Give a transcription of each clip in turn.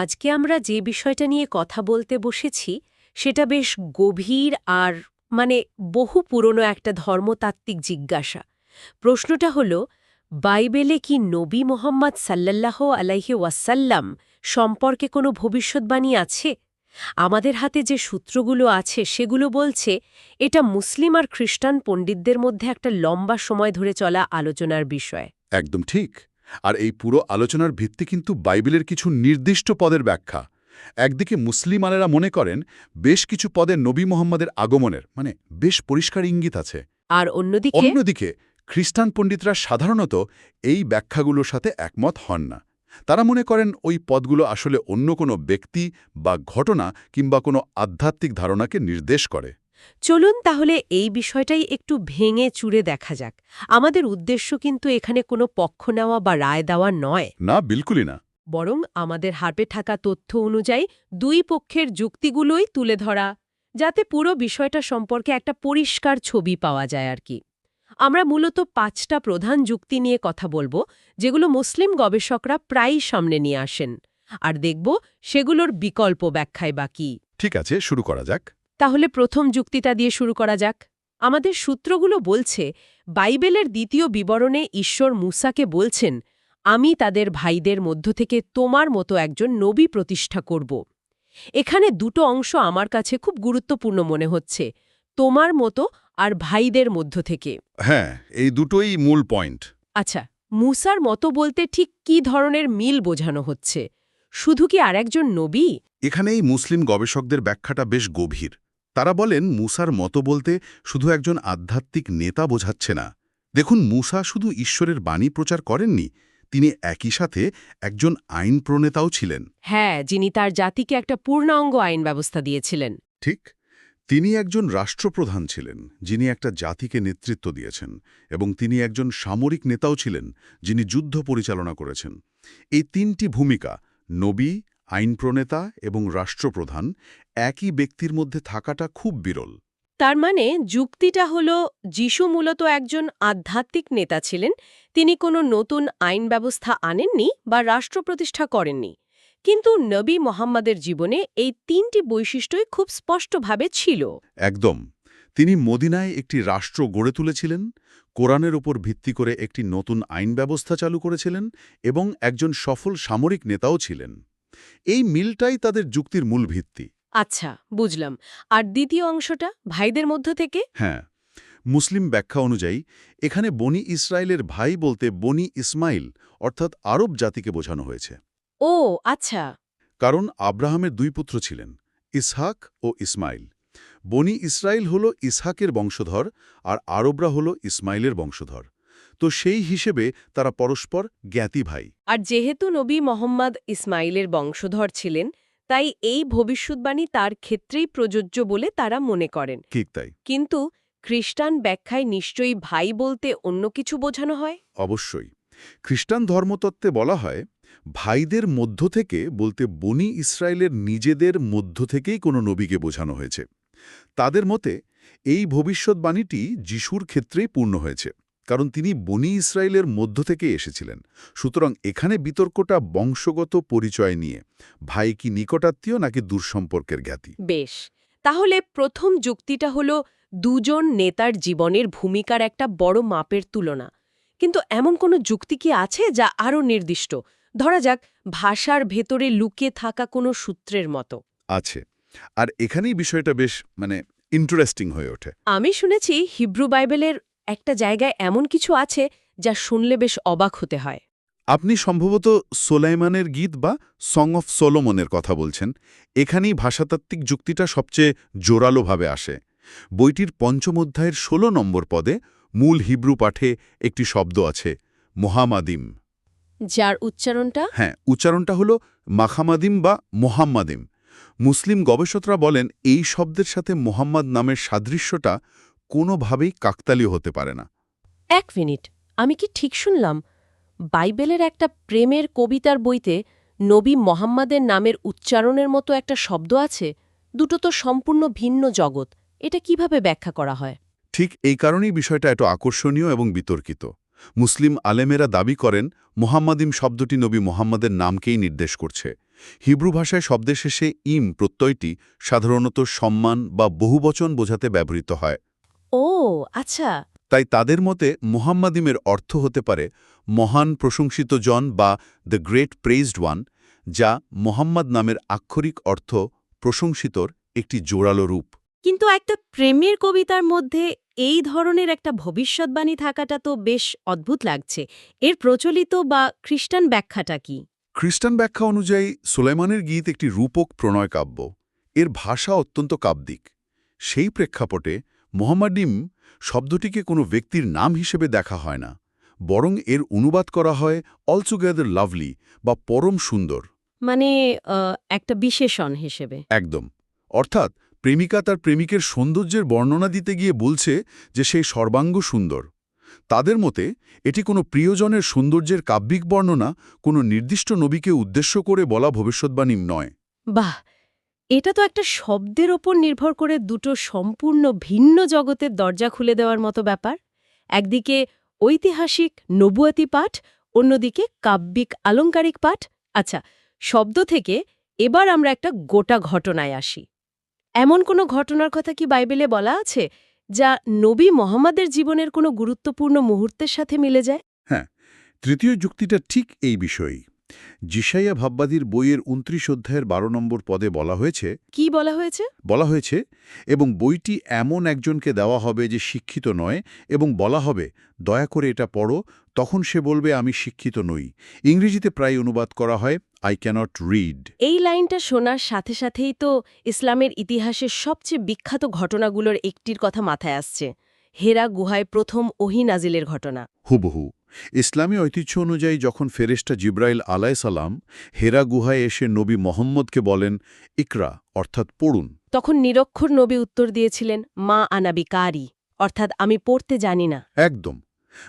আজকে আমরা যে বিষয়টা নিয়ে কথা বলতে বসেছি, সেটা বেশ গভীর আর মানে বহু পুরনো একটা ধর্মতাত্ত্বিক জিজ্ঞাসা। প্রশ্নটা হল, বাইবেলে কি নবী মোহাম্মদ সাল্লাল্লাহ আলাইহি ওয়াসাল্লাম সম্পর্কে কোনো ভবিষ্যৎবাণী আছে? আমাদের হাতে যে সূত্রগুলো আছে, সেগুলো বলছে, এটা মুসলিম আর খ্রিস্টান পণ্ডিতদের মধ্যে একটা লম্বা সময় ধরে চলা আলোচনার বিষয়। একদম ঠিক। আর এই পুরো আলোচনার ভিত্তি কিন্তু বাইবেলের কিছু নির্দিষ্ট পদের ব্যাখ্যা। একদিকে মুসলিমানেরা মনে করেন বেশ কিছু পদে নবী মোহাম্মদের আগমনের মানে বেশ পরিষ্কার ইঙ্গিত আছে। আর অন্যদিকে অন্যদিকে খ্রিস্টান পণ্ডিতরা সাধারণত এই ব্যাখ্যাগুলোর সাথে একমত হন না। তারা মনে করেন ওই পদগুলো আসলে অন্য কোনো ব্যক্তি বা ঘটনা কিংবা কোনো আধ্যাত্মিক ধারণাকে নির্দেশ করে। চলুন তাহলে এই বিষয়টাই একটু ভেঙে চুরে দেখা যাক। আমাদের উদ্দেশ্য কিন্তু এখানে কোনো পক্ষ নেওয়া বা রায় দেওয়া নয়। না বিলকুলই না। বরং আমাদের হারপে থাকা তথ্য অনুযায়ী দুই পক্ষের যুক্তিগুলোই তুলে ধরা যাতে পুরো বিষয়টা সম্পর্কে একটা পরিষ্কার ছবি পাওয়া যায় আর কি। আমরা মূলত পাঁচটা প্রধান যুক্তি নিয়ে কথা বলব যেগুলো মুসলিম গবেষকরা প্রায়ই সামনে নিয়ে আসেন। আর দেখব সেগুলোর বিকল্প ব্যাখ্যায় বাকি ঠিক আছে শুরু করা যাক। তাহলে প্রথম যুক্তিটা দিয়ে শুরু করা যাক। আমাদের সূত্রগুলো বলছে বাইবেলের দ্বিতীয় বিবরণে ঈশ্বর মুসাকে বলছেন আমি তাদের ভাইদের মধ্য থেকে তোমার মতো একজন নবী প্রতিষ্ঠা করব। এখানে দুটো অংশ আমার কাছে খুব গুরুত্বপূর্ণ মনে হচ্ছে তোমার মতো আর ভাইদের মধ্য থেকে। হ্যাঁ এই দুটোই মূল পয়েন্ট। আচ্ছা মুসার মতো বলতে ঠিক কি ধরনের মিল বোঝানো হচ্ছে? শুধু কি আর একজন নবী? এখানেই মুসলিম গবেষকদের ব্যাখ্যাটা বেশ গভীর। তারা বলেন মুসার মতো বলতে শুধু একজন আধ্যাত্মিক নেতা বোঝাচ্ছে না। দেখুন মুসা শুধু ঈশ্বরের বাণী প্রচার করেননি তিনি একই সাথে একজন আইন প্রণেতাও ছিলেন। হ্যাঁ যিনি তার জাতিকে একটা পূর্ণাঙ্গ আইন ব্যবস্থা দিয়েছিলেন। ঠিক তিনি একজন রাষ্ট্রপ্রধান ছিলেন যিনি একটা জাতিকে নেতৃত্ব দিয়েছেন এবং তিনি একজন সামরিক নেতাও ছিলেন যিনি যুদ্ধ পরিচালনা করেছেন। এই তিনটি ভূমিকা নবী আইন প্রণেতা এবং রাষ্ট্রপ্রধান একই ব্যক্তির মধ্যে থাকাটা খুব বিরল। তার মানে যুক্তিটা হল যিশু মূলত একজন আধ্যাত্মিক নেতা ছিলেন তিনি কোনো নতুন আইন ব্যবস্থা আনেননি বা রাষ্ট্র প্রতিষ্ঠা করেননি। কিন্তু নবী মোহাম্মদের জীবনে এই তিনটি বৈশিষ্ট্যই খুব স্পষ্টভাবে ছিল। একদম। তিনি মদিনায় একটি রাষ্ট্র গড়ে তুলেছিলেন কোরআনের উপর ভিত্তি করে একটি নতুন আইন ব্যবস্থা চালু করেছিলেন এবং একজন সফল সামরিক নেতাও ছিলেন। এই মিলটাই তাদের যুক্তির মূল ভিত্তি। আচ্ছা বুঝলাম। আর দ্বিতীয় অংশটা ভাইদের মধ্য থেকে? হ্যাঁ। মুসলিম ব্যাখ্যা অনুযায়ী এখানে বনি ইসরায়েলের ভাই বলতে বনি ইসমাইল অর্থাৎ আরব জাতিকে বোঝানো হয়েছে। ও আচ্ছা। কারণ আব্রাহামের দুই পুত্র ছিলেন ইসহাক ও ইসমাইল। বনি ইসরায়েল হল ইসহাকের বংশধর আর আরবরা হল ইসমাইলের বংশধর। তো সেই হিসেবে তারা পরস্পর জ্ঞাতি ভাই। আর যেহেতু নবী মোহাম্মদ ইসমাইলের বংশধর ছিলেন তাই এই ভবিষ্যৎবাণী তার ক্ষেত্রেই প্রযোজ্য বলে তারা মনে করেন। ঠিক তাই। কিন্তু খ্রিস্টান ব্যাখ্যায় নিশ্চয়ই ভাই বলতে অন্য কিছু বোঝানো হয়? অবশ্যই। খ্রিস্টান ধর্মতত্ত্বে বলা হয় ভাইদের মধ্য থেকে বলতে বনি ইসরায়েলের নিজেদের মধ্য থেকেই কোনো নবীকে বোঝানো হয়েছে। তাদের মতে এই ভবিষ্যৎবাণীটি যিশুর ক্ষেত্রেই পূর্ণ হয়েছে। কারণ তিনি বনি ইসরায়েলের মধ্য থেকে এসেছিলেন। সুতরাং এখানে বিতর্কটা বংশগত পরিচয় নিয়ে ভাই কি নিকটাত্মীয় নাকি দূরসম্পর্কের জ্ঞাতি? বেশ তাহলে প্রথম যুক্তিটা হল দুজন নেতার জীবনের ভূমিকার একটা বড় মাপের তুলনা। কিন্তু এমন কোনো যুক্তি কি আছে যা আরও নির্দিষ্ট? ধরা যাক ভাষার ভেতরে লুকে থাকা কোনো সূত্রের মতো। আছে। আর এখানেই বিষয়টা বেশ মানে ইন্টারেস্টিং হয়ে ওঠে। আমি শুনেছি হিব্রু বাইবেলের একটা জায়গায় এমন কিছু আছে যা শুনলে বেশ অবাক হতে হয়। আপনি সম্ভবত সোলাইমানের গীত বা সং অফ সোলোমনের কথা বলছেন। এখানেই ভাষাতাত্ত্বিক যুক্তিটা সবচেয়ে জোরালোভাবে আসে। বইটির পঞ্চম অধ্যায়ের ১৬ নম্বর পদে মূল হিব্রু পাঠে একটি শব্দ আছে মোহামাদিম। যার উচ্চারণটা? হ্যাঁ উচ্চারণটা হল মাখামাদিম বা মোহাম্মাদিম। মুসলিম গবেষকরা বলেন এই শব্দের সাথে মোহাম্মদ নামের সাদৃশ্যটা কোনোভাবেই কাকতালীয় হতে পারে না। এক মিনিট আমি কি ঠিক শুনলাম? বাইবেলের একটা প্রেমের কবিতার বইতে নবী মোহাম্মদের নামের উচ্চারণের মতো একটা শব্দ আছে? দুটো তো সম্পূর্ণ ভিন্ন জগৎ। এটা কীভাবে ব্যাখ্যা করা হয়? ঠিক এই কারণেই বিষয়টা এত আকর্ষণীয় এবং বিতর্কিত। মুসলিম আলেমেরা দাবি করেন মোহাম্মদিম শব্দটি নবী মোহাম্মদের নামকেই নির্দেশ করছে। হিব্রু ভাষায় শব্দের শেষে ইম প্রত্যয়টি সাধারণত সম্মান বা বহুবচন বোঝাতে ব্যবহৃত হয়। ও আচ্ছা। তাই তাদের মতে মুহাম্মাদিমের অর্থ হতে পারে মহান প্রশংসিত জন বা দ্য গ্রেট প্রেইজড ওয়ান যা মোহাম্মদ নামের আক্ষরিক অর্থ প্রশংসিতর একটি জোরালো রূপ। কিন্তু একটা প্রেমের কবিতার মধ্যে এই ধরনের একটা ভবিষ্যৎবাণী থাকাটা তো বেশ অদ্ভুত লাগছে। এর প্রচলিত বা খ্রিস্টান ব্যাখ্যাটা কি? খ্রিস্টান ব্যাখ্যা অনুযায়ী সুলাইমানের গীত একটি রূপক প্রণয় কাব্য এর ভাষা অত্যন্ত কাব্যিক। সেই প্রেক্ষাপটে মোহাম্মডিম শব্দটিকে কোনো ব্যক্তির নাম হিসেবে দেখা হয় না বরং এর অনুবাদ করা হয় অলটুগেদার লাভলি বা পরম সুন্দর। মানে একটা বিশেষণ হিসেবে। একদম। অর্থাৎ প্রেমিকা তার প্রেমিকের সৌন্দর্যের বর্ণনা দিতে গিয়ে বলছে যে সেই সর্বাঙ্গ সুন্দর। তাদের মতে এটি কোনো প্রিয়জনের সৌন্দর্যের কাব্যিক বর্ণনা কোনো নির্দিষ্ট নবীকে উদ্দেশ্য করে বলা ভবিষ্যৎবাণী নয়। বাহ! এটা তো একটা শব্দের ওপর নির্ভর করে দুটো সম্পূর্ণ ভিন্ন জগতের দরজা খুলে দেওয়ার মতো ব্যাপার। একদিকে ঐতিহাসিক নবুয়াতি পাঠ, অন্যদিকে কাব্যিক আলংকারিক পাঠ। আচ্ছা শব্দ থেকে এবার আমরা একটা গোটা ঘটনায় আসি। এমন কোনো ঘটনার কথা কি বাইবেলে বলা আছে, যা নবী মোহাম্মদের জীবনের কোনো গুরুত্বপূর্ণ মুহূর্তের সাথে মিলে যায়? হ্যাঁ তৃতীয় যুক্তিটা ঠিক এই বিষয়েই। জিসাইয়া ভাববাদীর বইয়ের উনত্রিশ অধ্যায়ের বারো নম্বর পদে বলা হয়েছে কি বলা হয়েছে? বলা হয়েছে এবং বইটি এমন একজনকে দেওয়া হবে যে শিক্ষিত নয় এবং বলা হবে দয়া করে এটা পড়ো তখন সে বলবে আমি শিক্ষিত নই। ইংরেজিতে প্রায় অনুবাদ করা হয় আই ক্যানট রিড এই লাইনটা শোনার সাথে সাথেই তো ইসলামের ইতিহাসের সবচেয়ে বিখ্যাত ঘটনাগুলোর একটির কথা মাথায় আসছে হেরা গুহায় প্রথম ওহি নাজিলের ঘটনা। হুবহু। ইসলামী ঐতিহ্য অনুযায়ী যখন ফেরেশতা জিব্রাইল আলাইসালাম হেরা গুহায় এসে নবী মোহাম্মদকে বলেন ইকরা অর্থাৎ পড়ুন। তখন নিরক্ষর নবী উত্তর দিয়েছিলেন মা আনাবি কারি অর্থাৎ আমি পড়তে জানি না। একদম।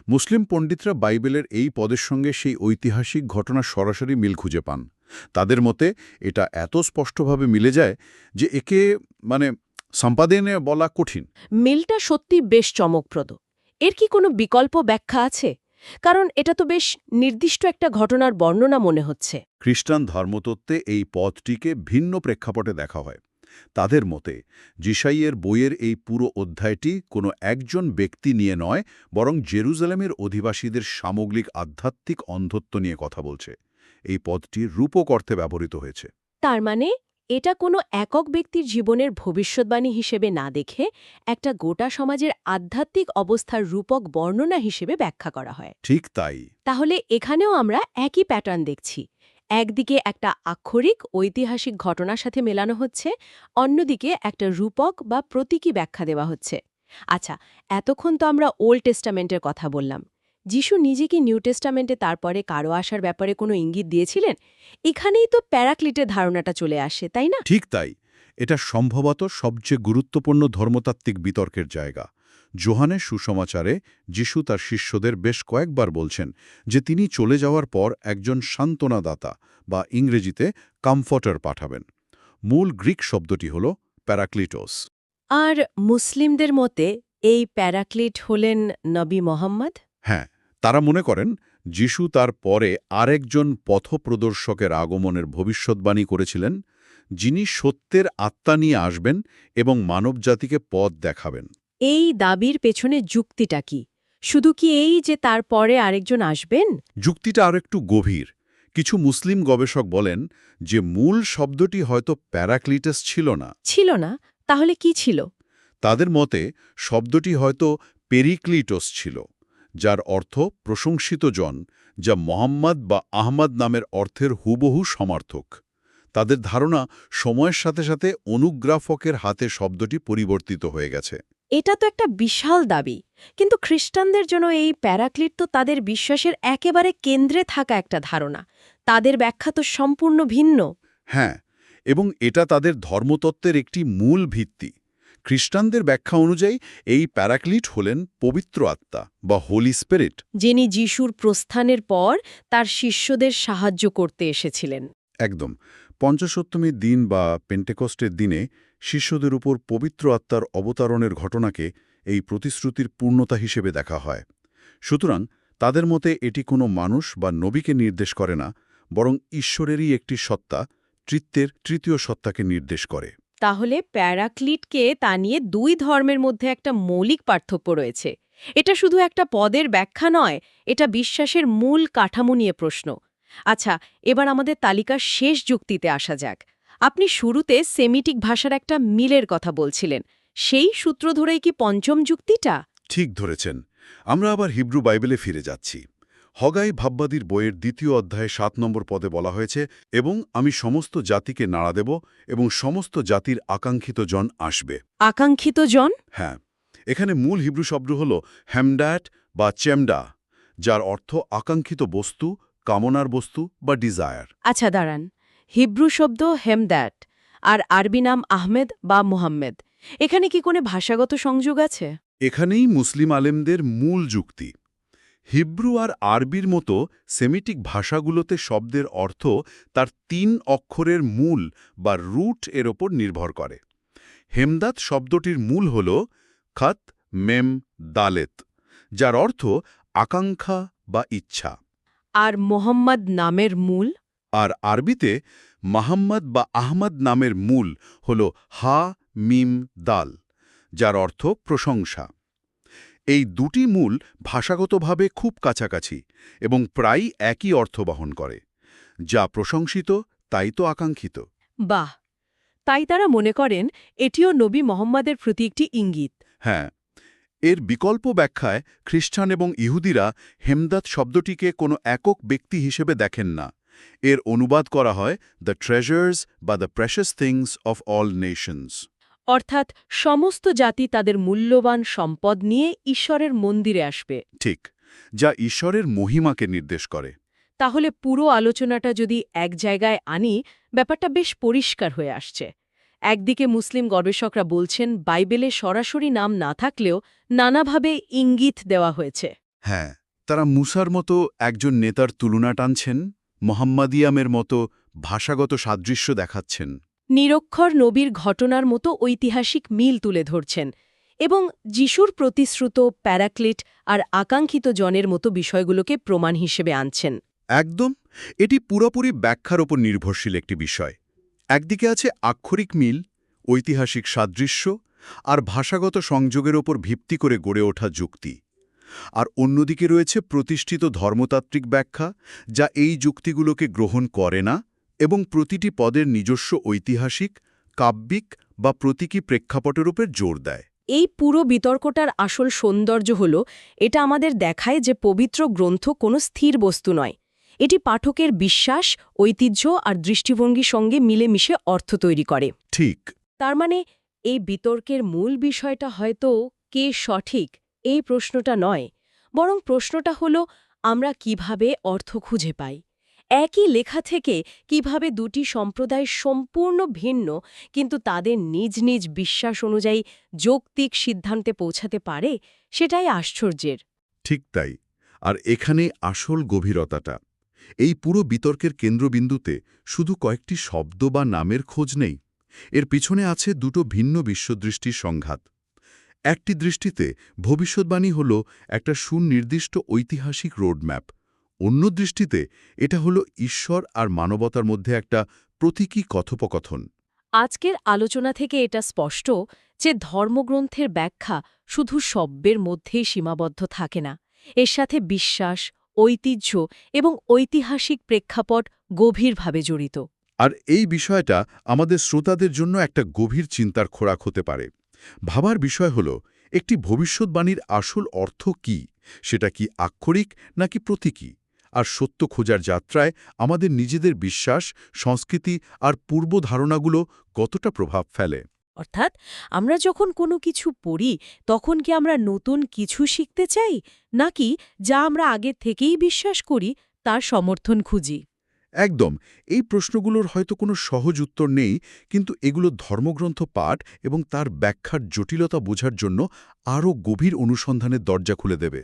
মুসলিম পণ্ডিতরা বাইবেলের এই পদের সঙ্গে সেই ঐতিহাসিক ঘটনা সরাসরি মিল খুঁজে পান। তাদের মতে এটা এত স্পষ্টভাবে মিলে যায় যে একে মানে সম্পাদনে বলা কঠিন। মিলটা সত্যি বেশ চমকপ্রদ। এর কি কোনো বিকল্প ব্যাখ্যা আছে? কারণ এটা তো বেশ নির্দিষ্ট একটা ঘটনার বর্ণনা মনে হচ্ছে। খ্রিস্টান ধর্মতত্ত্বে এই পথটিকে ভিন্ন প্রেক্ষাপটে দেখা হয়। তাদের মতে জিসাইয়ের বইয়ের এই পুরো অধ্যায়টি কোনো একজন ব্যক্তি নিয়ে নয় বরং জেরুজালেমের অধিবাসীদের সামগ্রিক আধ্যাত্মিক অন্ধত্ব নিয়ে কথা বলছে। এই পদটি রূপক অর্থে ব্যবহৃত হয়েছে। তার মানে এটা কোনো একক ব্যক্তির জীবনের ভবিষ্যৎবাণী হিসেবে না দেখে একটা গোটা সমাজের আধ্যাত্মিক অবস্থার রূপক বর্ণনা হিসেবে ব্যাখ্যা করা হয়। ঠিক তাই। তাহলে এখানেও আমরা একই প্যাটার্ন দেখছি। একদিকে একটা আক্ষরিক ঐতিহাসিক ঘটনার সাথে মেলানো হচ্ছে অন্যদিকে একটা রূপক বা প্রতীকী ব্যাখ্যা দেওয়া হচ্ছে। আচ্ছা এতক্ষণ তো আমরা ওল্ড টেস্টামেন্টের কথা বললাম। যিশু নিজে কি নিউ টেস্টামেন্টে তারপরে কারও আসার ব্যাপারে কোনো ইঙ্গিত দিয়েছিলেন? এখানেই তো প্যারাক্লিটের ধারণাটা চলে আসে তাই না? ঠিক তাই। এটা সম্ভবত সবচেয়ে গুরুত্বপূর্ণ ধর্মতাত্ত্বিক বিতর্কের জায়গা। জোহানের সুসমাচারে যিশু তার শিষ্যদের বেশ কয়েকবার বলছেন যে তিনি চলে যাওয়ার পর একজন সান্ত্বনাদাতা বা ইংরেজিতে কমফর্টার পাঠাবেন। মূল গ্রিক শব্দটি হল প্যারাক্লিটোস। আর মুসলিমদের মতে এই প্যারাক্লিট হলেন নবী মোহাম্মদ? হ্যাঁ তারা মনে করেন যিশু তার পরে আরেকজন পথপ্রদর্শকের আগমনের ভবিষ্যৎবাণী করেছিলেন যিনি সত্যের আত্মা নিয়ে আসবেন এবং মানবজাতিকে পথ দেখাবেন। এই দাবির পেছনে যুক্তিটা কি? শুধু কি এই যে তার পরে আরেকজন আসবেন? যুক্তিটা আর একটু গভীর। কিছু মুসলিম গবেষক বলেন যে মূল শব্দটি হয়তো প্যারাক্লিটাস ছিল না। ছিল না? তাহলে কি ছিল? তাদের মতে শব্দটি হয়তো পেরিক্লিটোস ছিল। যার অর্থ প্রশংসিত জন যা মোহাম্মদ বা আহমদ নামের অর্থের হুবহু সমার্থক। তাদের ধারণা সময়ের সাথে সাথে অনুগ্রাফকের হাতে শব্দটি পরিবর্তিত হয়ে গেছে। এটা তো একটা বিশাল দাবি কিন্তু খ্রিস্টানদের জন্য এই প্যারাক্লিট তো তাদের বিশ্বাসের একেবারে কেন্দ্রে থাকা একটা ধারণা। তাদের ব্যাখ্যা তো সম্পূর্ণ ভিন্ন। হ্যাঁ এবং এটা তাদের ধর্মতত্ত্বের একটি মূল ভিত্তি। খ্রিস্টানদের ব্যাখ্যা অনুযায়ী এই প্যারাক্লিট হলেন পবিত্র আত্মা বা হোলি স্পিরিট। যিনি যিশুর প্রস্থানের পর তার শিষ্যদের সাহায্য করতে এসেছিলেন। একদম। পঞ্চসপ্তমীর দিন বা পেন্টেকস্টের দিনে শিষ্যদের উপর পবিত্র আত্মার অবতারণের ঘটনাকে এই প্রতিশ্রুতির পূর্ণতা হিসেবে দেখা হয়। সুতরাং তাদের মতে এটি কোনো মানুষ বা নবীকে নির্দেশ করে না বরং ঈশ্বরেরই একটি সত্তা তৃত্বের তৃতীয় সত্তাকে নির্দেশ করে। তাহলে প্যারাক্লিটকে তা নিয়ে দুই ধর্মের মধ্যে একটা মৌলিক পার্থক্য রয়েছে। এটা শুধু একটা পদের ব্যাখ্যা নয়, এটা বিশ্বাসের মূল কাঠামো নিয়ে প্রশ্ন। আচ্ছা এবার আমাদের তালিকার শেষ যুক্তিতে আসা যাক। আপনি শুরুতে সেমিটিক ভাষার একটা মিলের কথা বলছিলেন। সেই সূত্র ধরেই কি পঞ্চম যুক্তিটা? ঠিক ধরেছেন। আমরা আবার হিব্রু বাইবেলে ফিরে যাচ্ছি। হগাই ভাববাদীর বইয়ের দ্বিতীয় অধ্যায়ে সাত নম্বর পদে বলা হয়েছে এবং আমি সমস্ত জাতিকে নাড়া দেব এবং সমস্ত জাতির আকাঙ্ক্ষিত জন আসবে। আকাঙ্ক্ষিত জন? হ্যাঁ। এখানে মূল হিব্রু শব্দ হল হ্যামড্যাট বা চেমডা যার অর্থ আকাঙ্ক্ষিত বস্তু কামনার বস্তু বা ডিজায়ার। আচ্ছা দাঁড়ান। হিব্রু শব্দ হেমদ্যাট আর আরবি নাম আহমেদ বা মোহাম্মেদ। এখানে কি কোনো ভাষাগত সংযোগ আছে? এখানেই মুসলিম আলেমদের মূল যুক্তি। হিব্রু আর আরবির মতো সেমিটিক ভাষাগুলোতে শব্দের অর্থ তার তিন অক্ষরের মূল বা রুট এর ওপর নির্ভর করে। হেমদাত শব্দটির মূল হল খত মেম দালেত যার অর্থ আকাঙ্ক্ষা বা ইচ্ছা। আর মোহাম্মদ নামের মূল? আর আরবিতে মাহাম্মদ বা আহমদ নামের মূল হল হা মিম দাল যার অর্থ প্রশংসা। এই দুটি মূল ভাষাগতভাবে খুব কাছাকাছি এবং প্রায় একই অর্থ বহন করে। যা প্রশংসিত তাই তো আকাঙ্ক্ষিত বাহ! তাই তারা মনে করেন এটিও নবী মোহাম্মদের প্রতি একটি ইঙ্গিত। হ্যাঁ এর বিকল্প ব্যাখ্যায় খ্রিস্টান এবং ইহুদিরা হেমদাত শব্দটিকে কোনো একক ব্যক্তি হিসেবে দেখেন না। এর অনুবাদ করা হয় দ্য ট্রেজার্স বা the precious things of all nations অর্থাৎ সমস্ত জাতি তাদের মূল্যবান সম্পদ নিয়ে ঈশ্বরের মন্দিরে আসবে। ঠিক যা ঈশ্বরের মহিমাকে নির্দেশ করে। তাহলে পুরো আলোচনাটা যদি এক জায়গায় আনি ব্যাপারটা বেশ পরিষ্কার হয়ে আসছে। একদিকে মুসলিম গবেষকরা বলছেন বাইবেলে সরাসরি নাম না থাকলেও নানাভাবে ইঙ্গিত দেওয়া হয়েছে। হ্যাঁ তারা মুসার মতো একজন নেতার তুলনা টানছেন মোহাম্মদিয়ামের মতো ভাষাগত সাদৃশ্য দেখাচ্ছেন। নিরক্ষর নবীর ঘটনার মতো ঐতিহাসিক মিল তুলে ধরছেন এবং যিশুর প্রতিশ্রুত প্যারাক্লিট আর আকাঙ্ক্ষিত জনের মতো বিষয়গুলোকে প্রমাণ হিসেবে আনছেন। একদম, এটি পুরোপুরি ব্যাখ্যার ওপর নির্ভরশীল একটি বিষয়। একদিকে আছে আক্ষরিক মিল, ঐতিহাসিক সাদৃশ্য আর ভাষাগত সংযোগের ওপর ভিত্তি করে গড়ে ওঠা যুক্তি। আর অন্যদিকে রয়েছে প্রতিষ্ঠিত ধর্মতাত্ত্বিক ব্যাখ্যা, যা এই যুক্তিগুলোকে গ্রহণ করে না এবং প্রতিটি পদের নিজস্ব ঐতিহাসিক কাব্যিক বা প্রতীকী প্রেক্ষাপটের উপর জোর দেয়। এই পুরো বিতর্কটার আসল সৌন্দর্য হল এটা আমাদের দেখায় যে পবিত্র গ্রন্থ কোনো স্থির বস্তু নয়। এটি পাঠকের বিশ্বাস ঐতিহ্য আর দৃষ্টিভঙ্গির সঙ্গে মিলেমিশে অর্থ তৈরি করে। ঠিক। তার মানে এই বিতর্কের মূল বিষয়টা হয়তো কে সঠিক এই প্রশ্নটা নয়। বরং প্রশ্নটা হলো আমরা কীভাবে অর্থ খুঁজে পাই? একই লেখা থেকে কীভাবে দুটি সম্প্রদায় সম্পূর্ণ ভিন্ন, কিন্তু তাদের নিজ নিজ বিশ্বাস অনুযায়ী যৌক্তিক সিদ্ধান্তে পৌঁছাতে পারে, সেটাই আশ্চর্যের। ঠিক তাই। আর এখানে আসল গভীরতাটা। এই পুরো বিতর্কের কেন্দ্রবিন্দুতে শুধু কয়েকটি শব্দ বা নামের খোঁজ নেই। এর পিছনে আছে দুটো ভিন্ন বিশ্বদৃষ্টির সংঘাত। একটি দৃষ্টিতে ভবিষ্যৎবাণী হল একটা সুনির্দিষ্ট ঐতিহাসিক রোডম্যাপ। অন্য দৃষ্টিতে এটা হলো ঈশ্বর আর মানবতার মধ্যে একটা প্রতীকী কথোপকথন। আজকের আলোচনা থেকে এটা স্পষ্ট যে ধর্মগ্রন্থের ব্যাখ্যা শুধু শব্দের মধ্যেই সীমাবদ্ধ থাকে না। এর সাথে বিশ্বাস ঐতিহ্য এবং ঐতিহাসিক প্রেক্ষাপট গভীরভাবে জড়িত। আর এই বিষয়টা আমাদের শ্রোতাদের জন্য একটা গভীর চিন্তার খোরাক হতে পারে। ভাবার বিষয় হল একটি ভবিষ্যৎবাণীর আসল অর্থ কি? সেটা কি আক্ষরিক নাকি প্রতীকী? আর সত্য খোঁজার যাত্রায় আমাদের নিজেদের বিশ্বাস সংস্কৃতি আর পূর্ব ধারণাগুলো কতটা প্রভাব ফেলে। অর্থাৎ আমরা যখন কোনো কিছু পড়ি তখন কি আমরা নতুন কিছু শিখতে চাই? নাকি যা আমরা আগে থেকেই বিশ্বাস করি তার সমর্থন খুঁজি? একদম এই প্রশ্নগুলোর হয়তো কোনো সহজ উত্তর নেই কিন্তু এগুলো ধর্মগ্রন্থ পাঠ এবং তার ব্যাখ্যার জটিলতা বোঝার জন্য আরও গভীর অনুসন্ধানের দরজা খুলে দেবে।